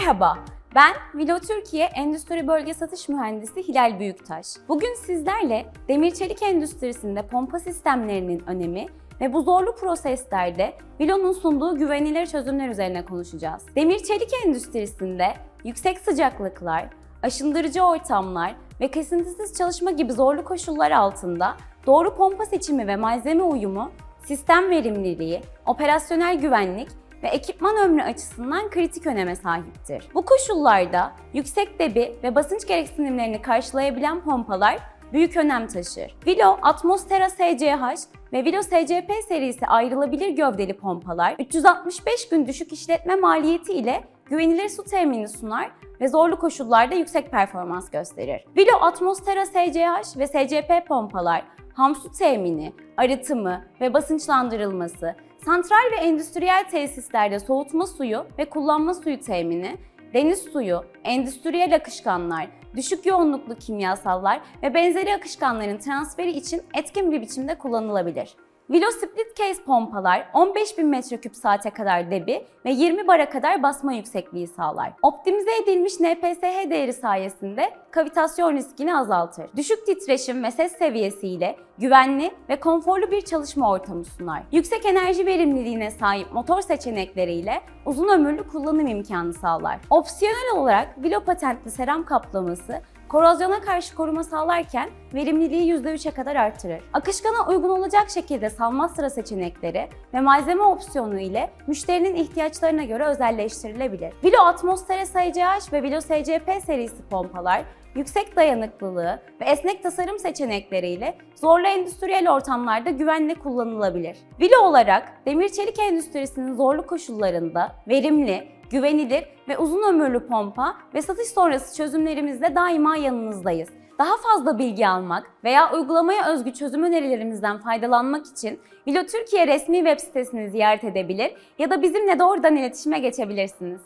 Merhaba, ben Vilo Türkiye Endüstri Bölge Satış Mühendisi Hilal Büyüktaş. Bugün sizlerle demir çelik endüstrisinde pompa sistemlerinin önemi ve bu zorlu proseslerde Vilo'nun sunduğu güvenilir çözümler üzerine konuşacağız. Demir çelik endüstrisinde yüksek sıcaklıklar, aşındırıcı ortamlar ve kesintisiz çalışma gibi zorlu koşullar altında doğru pompa seçimi ve malzeme uyumu, sistem verimliliği, operasyonel güvenlik ve ekipman ömrü açısından kritik öneme sahiptir. Bu koşullarda yüksek debi ve basınç gereksinimlerini karşılayabilen pompalar büyük önem taşır. Vilo Atmosfera SCH ve Vilo SCP serisi ayrılabilir gövdeli pompalar 365 gün düşük işletme maliyeti ile güvenilir su temini sunar ve zorlu koşullarda yüksek performans gösterir. Vilo Atmosfera SCH ve SCP pompalar ham su temini, arıtımı ve basınçlandırılması, santral ve endüstriyel tesislerde soğutma suyu ve kullanma suyu temini, deniz suyu, endüstriyel akışkanlar, düşük yoğunluklu kimyasallar ve benzeri akışkanların transferi için etkin bir biçimde kullanılabilir. Vilo Split Case pompalar 15.000 metreküp saate kadar debi ve 20 bara kadar basma yüksekliği sağlar. Optimize edilmiş NPSH değeri sayesinde kavitasyon riskini azaltır. Düşük titreşim ve ses seviyesiyle güvenli ve konforlu bir çalışma ortamı sunar. Yüksek enerji verimliliğine sahip motor seçenekleriyle uzun ömürlü kullanım imkanı sağlar. Opsiyonel olarak Vilo patentli seram kaplaması korozyona karşı koruma sağlarken verimliliği %3'e kadar artırır. Akışkana uygun olacak şekilde salma sıra seçenekleri ve malzeme opsiyonu ile müşterinin ihtiyaçlarına göre özelleştirilebilir. Vilo Atmosfera SCH ve Vilo SCP serisi pompalar yüksek dayanıklılığı ve esnek tasarım seçenekleriyle zorlu endüstriyel ortamlarda güvenle kullanılabilir. Vilo olarak demir çelik endüstrisinin zorlu koşullarında verimli, güvenilir ve uzun ömürlü pompa ve satış sonrası çözümlerimizde daima yanınızdayız. Daha fazla bilgi almak veya uygulamaya özgü çözüm önerilerimizden faydalanmak için Vilo Türkiye resmi web sitesini ziyaret edebilir ya da bizimle doğrudan iletişime geçebilirsiniz.